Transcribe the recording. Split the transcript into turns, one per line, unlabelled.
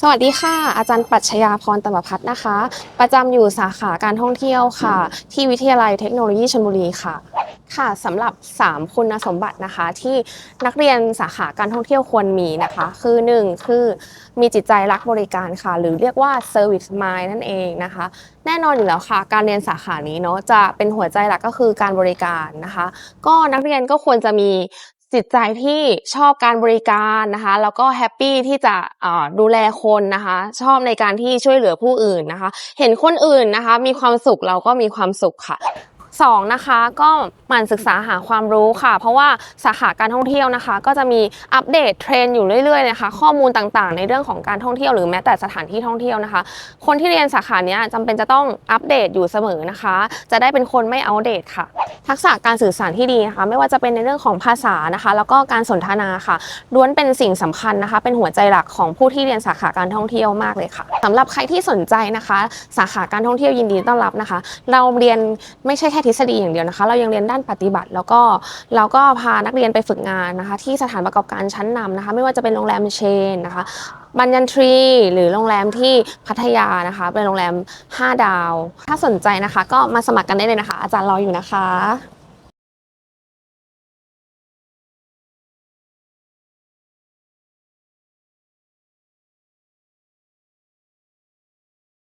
สวัสดีค่ะ อาจารย์ปัชญาพรตมพัฒน์นะคะ ประจำอยู่สาขาการท่องเที่ยวค่ะ ที่วิทยาลัยเทคโนโลยีชลบุรีค่ะ ค่ะสำหรับ 3 คุณสมบัตินะคะ ที่นักเรียนสาขาการท่องเที่ยวควรมีนะคะ คือ 1 คือมีจิตใจรักบริการค่ะ หรือเรียกว่า service mind นั่นเองนะคะ แน่นอนอยู่แล้วค่ะ การเรียนสาขานี้เนาะจะเป็นหัวใจหลักก็คือการบริการนะคะ ก็นักเรียนก็ควรจะมี จิตใจที่ชอบการบริการนะคะ แล้วก็แฮปปี้ที่จะดูแลคนนะคะ ชอบในการที่ช่วยเหลือผู้อื่นนะคะ เห็นคนอื่นนะคะ มีความสุขเราก็มีความสุขค่ะสองนะคะก็หมั่นศึกษาหาความรู้ค่ะ เพราะว่าสาขาการท่องเที่ยวนะคะ ก็จะมีอัปเดตเทรนด์อยู่เรื่อยๆนะคะข้อมูลต่างๆ ในเรื่องของการท่องเที่ยวหรือแม้แต่สถานที่ท่องเที่ยวนะคะ คนที่เรียนสาขานี้ยจำเป็นจะต้องอัปเดตอยู่เสมอนะคะ จะได้เป็นคนไม่เอาเดตค่ะ ทักษะการสื่อสารที่ดีนะคะ ไม่ว่าจะเป็นในเรื่องของภาษานะคะ แล้วก็การสนทนาค่ะล้วนเป็นสิ่งสำคัญนะคะ เป็นหัวใจหลักของผู้ที่เรียนสาขาการท่องเที่ยวมากเลยค่ะสำหรับใครที่สนใจนะคะ สาขาการท่องเที่ยวยินดีต้อนรับนะคะ เราเรียนไม่ใช่แค่ทฤษฎีอย่างเดียวนะคะ เรายังเรียนได้านปฏิบัติ แล้วก็เราก็พานักเรียนไปฝึกงานนะคะ ที่สถานประกอบการชั้นนำนะคะ ไม่ว่าจะเป็นโรงแรมเชนนะคะบันยันทรีหรือโรงแรมที่พัทยานะคะ เป็นโรงแรม 5 ดาว ถ้าสนใจนะคะ ก็มาสมัครกันได้เลยนะคะ อาจารย์รออยู่นะคะ